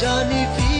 Johnny. if